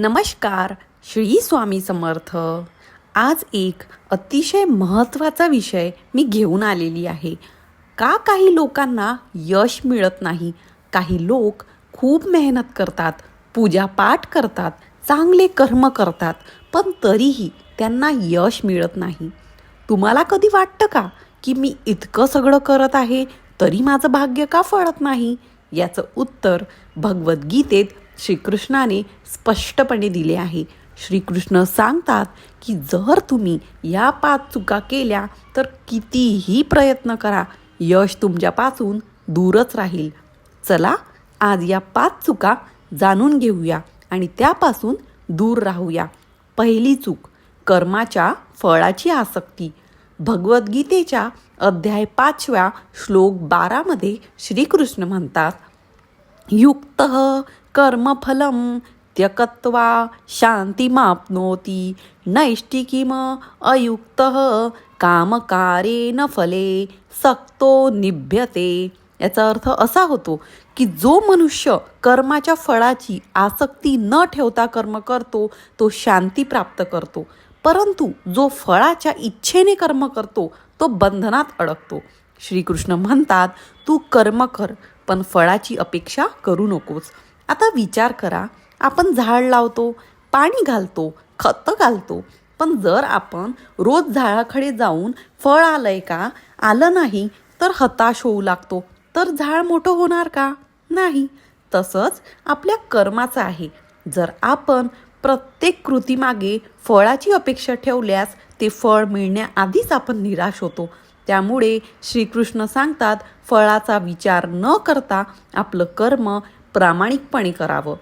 नमस्कार श्री स्वामी समर्थ. आज एक अतिशय महत्त्वाचा विषय मी घेऊन आलेली आहे. का काही लोकांना यश मिळत नाही? काही लोक खूप मेहनत करतात पूजापाठ करतात चांगले कर्म करतात पण तरीही त्यांना यश मिळत नाही. तुम्हाला कधी वाटतं का की मी इतकं सगळं करत आहे तरी माझं भाग्य का फळत नाही? याचं उत्तर भगवद्गीतेत श्रीकृष्णाने स्पष्टपणे दिले आहे. श्रीकृष्ण सांगतात की जर तुम्ही या पाच चुका केल्या तर कितीही प्रयत्न करा यश तुमच्यापासून दूरच राहील. चला आज या पाच चुका जाणून घेऊया आणि त्यापासून दूर राहूया. पहिली चूक कर्माच्या फळाची आसक्ती. भगवद्गीतेच्या अध्याय पाचव्या श्लोक बारामध्ये श्रीकृष्ण म्हणतात युक्त कर्मफलम त्यक्त्वा शांतिमाप्नोति नैष्टिकीम अयुक्त कामकारेन फले सक्तो निभ्यते। याचा अर्थ असा होतो की जो मनुष्य कर्माच्या फळाची आसक्ती न ठेवता कर्म करतो तो शांती प्राप्त करतो. परंतु जो फळाच्या इच्छेने कर्म करतो तो बंधनात अडकतो. श्रीकृष्ण म्हणतात तू कर्म कर पण फळाची अपेक्षा करू नकोस. आता विचार करा आपण झाड लावतो पाणी घालतो खतं घालतो पण जर आपण रोज झाडाकडे जाऊन फळ आलंय का आलं नाही तर हताश होऊ लागतो. तर झाड मोठं होणार का? नाही. तसंच आपल्या कर्माचं आहे. जर आपण प्रत्येक कृतीमागे फळाची अपेक्षा ठेवल्यास ते फळ मिळण्याआधीच आपण निराश होतो. त्यामुळे श्रीकृष्ण सांगतात फळाचा विचार न करता आपलं कर्म प्रामाणिकपणे करावं.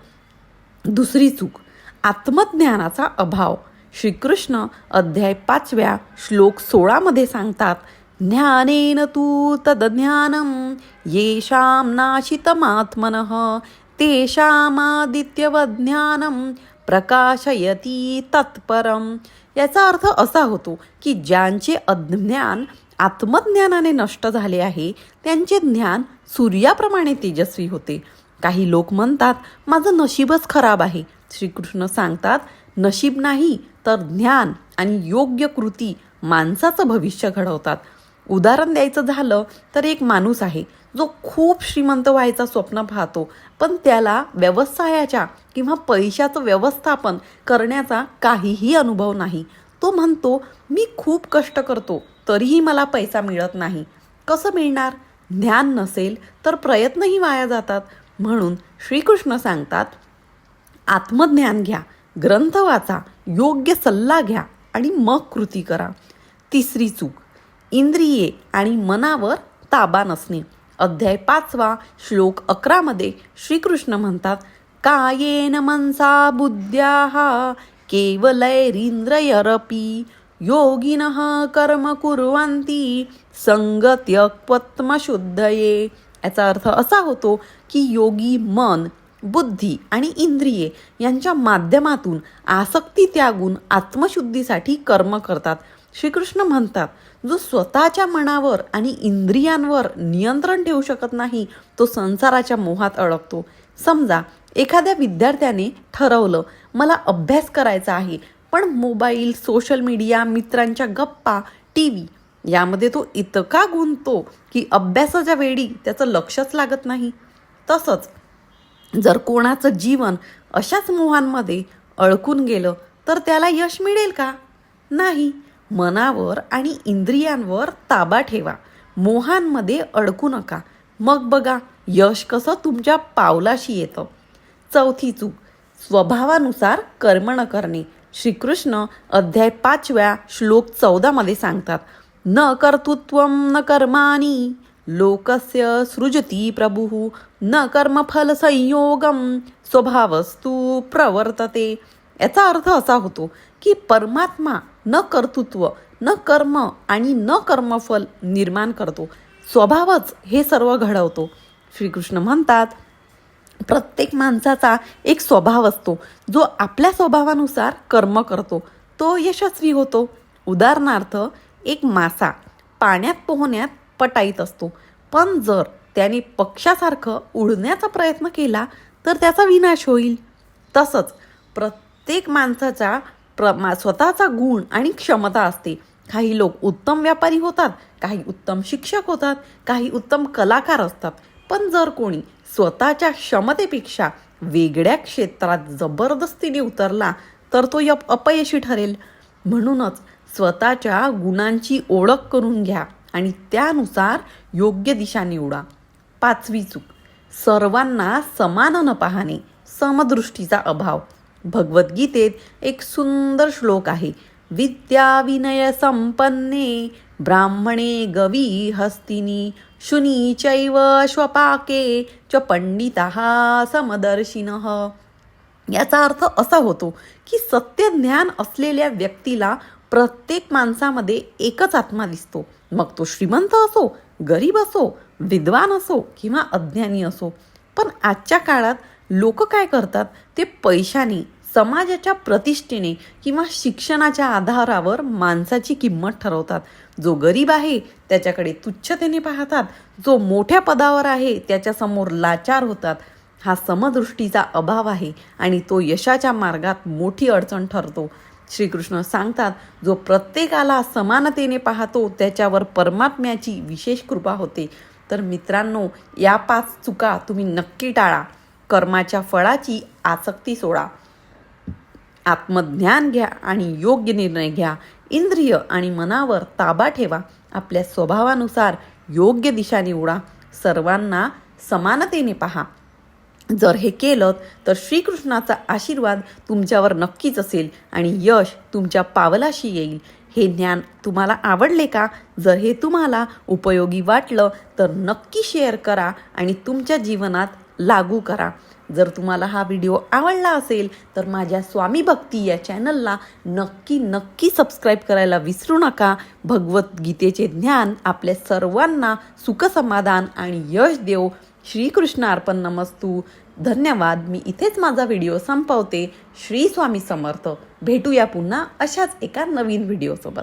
दुसरी चूक. आत्मज्ञानाचा अभाव. श्रीकृष्ण अध्याय पाचव्या श्लोक सोळामध्ये सांगतात ज्ञानेन तू तदज्ञानम येषां नाशितमात्मन तेषामादित्यवज्ञानम प्रकाशयती तत्परम याचा अर्थ असा होतो की ज्यांचे अज्ञान आत्मज्ञानाने नष्ट झाले आहे त्यांचे ज्ञान सूर्याप्रमाणे तेजस्वी होते. काही लोक म्हणतात माझं नशीबच खराब आहे. श्रीकृष्ण सांगतात नशीब नाही तर ज्ञान आणि योग्य कृती माणसाचं भविष्य घडवतात. उदाहरण द्यायचं झालं तर एक माणूस आहे जो खूप श्रीमंत व्हायचा स्वप्न पाहतो पण त्याला व्यवसायाच्या किंवा पैशाचं व्यवस्थापन करण्याचा काहीही अनुभव नाही. तो म्हणतो मी खूप कष्ट करतो तरीही मला पैसा मिळत नाही. कसं मिळणार? ज्ञान नसेल तर प्रयत्नही वाया जातात. म्हणून श्रीकृष्ण सांगतात आत्मज्ञान घ्या ग्रंथ वाचा योग्य सल्ला घ्या आणि मग कृती करा. तिसरी चूक इंद्रिये आणि मनावर ताबा नसणे. अध्याय पाचवा श्लोक अकरामध्ये श्रीकृष्ण म्हणतात कायेन मनसा बुद्ध्या केवलैरिंद्रयरपी योगिन कर्म कुर्वन्ती संगत्यक्वत्मशुद्धये याचा अर्थ असा होतो की योगी मन बुद्धी आणि इंद्रिये यांच्या माध्यमातून आसक्ती त्यागून आत्मशुद्धीसाठी कर्म करतात. श्रीकृष्ण म्हणतात जो स्वतःच्या मनावर आणि इंद्रियांवर नियंत्रण ठेवू शकत नाही तो संसाराच्या मोहात अडकतो. समजा एखाद्या विद्यार्थ्याने ठरवलं मला अभ्यास करायचा आहे पण मोबाईल सोशल मीडिया मित्रांच्या गप्पा टी व्ही यामध्ये तो इतका गुंततो की अभ्यासाच्या वेळी त्याचं लक्षच लागत नाही. तसंच जर कोणाचं जीवन अशाच मोहांमध्ये अडकून गेलं तर त्याला यश मिळेल का? नाही. मनावर आणि इंद्रियांवर ताबा ठेवा. मोहांमध्ये अडकू नका. मग बघा यश कसं तुमच्या पावलाशी येतं. चौथी चूक स्वभावानुसार कर्म न करणे. श्रीकृष्ण अध्याय पाचव्या श्लोक चौदामध्ये सांगतात न कर्तृत्व न कर्माणी लोकस्य सृजती प्रभुः न कर्मफलसंयोगं स्वभावस्तु स्वभावस्तू प्रवर्तते। याचा अर्थ असा होतो की परमात्मा न कर्तृत्व न कर्म आणि न कर्मफल निर्माण करतो. स्वभावच हे सर्व घडवतो. श्रीकृष्ण म्हणतात प्रत्येक माणसाचा एक स्वभाव असतो. जो आपल्या स्वभावानुसार कर्म करतो तो यशस्वी होतो. उदाहरणार्थ एक मासा पाण्यात पोहण्यात पटाईत असतो. पण जर त्याने पक्षासारखं उडण्याचा प्रयत्न केला तर त्याचा विनाश होईल. तसंच प्रत्येक माणसाचा प्र मा स्वतःचा गुण आणि क्षमता असते. काही लोक उत्तम व्यापारी होतात काही उत्तम शिक्षक होतात काही उत्तम कलाकार असतात. पण जर कोणी स्वतःच्या क्षमतेपेक्षा वेगळ्या क्षेत्रात जबरदस्तीने उतरला तर तो यप अपयशी ठरेल. म्हणूनच स्वतःच्या गुणांची ओळख करून घ्या आणि त्यानुसार योग्य दिशा निवडा. पाचवी चूक. सर्वांना समान न पाहणे समदृष्टीचा अभाव. भगवद्गीतेत एक सुंदर श्लोक आहे विद्याविनय संपन्ने ब्राह्मणे गवी हस्तिनी शुनी चैव श्वपाके च पंडिता समदर्शिनः. याचा अर्थ असा होतो की सत्य ज्ञान असलेल्या व्यक्तीला प्रत्येक माणसामध्ये एकच आत्मा दिसतो. मग तो श्रीमंत असो गरीब असो विद्वान असो किंवा अज्ञानी असो. पण आजच्या काळात लोक काय करतात? ते पैशाने समाजाच्या प्रतिष्ठेने किंवा शिक्षणाच्या आधारावर माणसाची किंमत ठरवतात. जो गरीब आहे त्याच्याकडे तुच्छतेने पाहतात. जो मोठ्या पदावर आहे त्याच्यासमोर लाचार होतात. हा समदृष्टीचा अभाव आहे आणि तो यशाच्या मार्गात मोठी अडचण ठरतो. श्रीकृष्ण सांगतात जो प्रत्येकाला समानतेने पाहतो त्याच्यावर परमात्म्याची विशेष कृपा होते. तर मित्रांनो या पाच चुका तुम्ही नक्की टाळा. कर्माच्या फळाची आसक्ती सोडा. आत्मज्ञान घ्या आणि योग्य निर्णय घ्या. इंद्रिय आणि मनावर ताबा ठेवा. आपल्या स्वभावानुसार योग्य दिशा निवडा. सर्वांना समानतेने पहा. जर हे केलं तर श्रीकृष्णाचा आशीर्वाद तुमच्यावर नक्कीच असेल आणि यश तुमच्या पावलाशी येईल. हे ज्ञान तुम्हाला आवडले का? जर हे तुम्हाला उपयोगी वाटलं तर नक्की शेअर करा आणि तुमच्या जीवनात लागू करा. जर तुम्हाला हा व्हिडिओ आवडला असेल तर माझ्या स्वामी भक्ती या चॅनलला नक्की नक्की सबस्क्राईब करायला विसरू नका. भगवद्गीतेचे ज्ञान आपल्या सर्वांना सुखसमाधान आणि यश देव श्रीकृष्ण अर्पण नमस्तू. धन्यवाद. मी इथेच माझा व्हिडिओ संपवते. श्री स्वामी समर्थ. भेटूया पुन्हा अशाच एका नवीन व्हिडिओसोबत.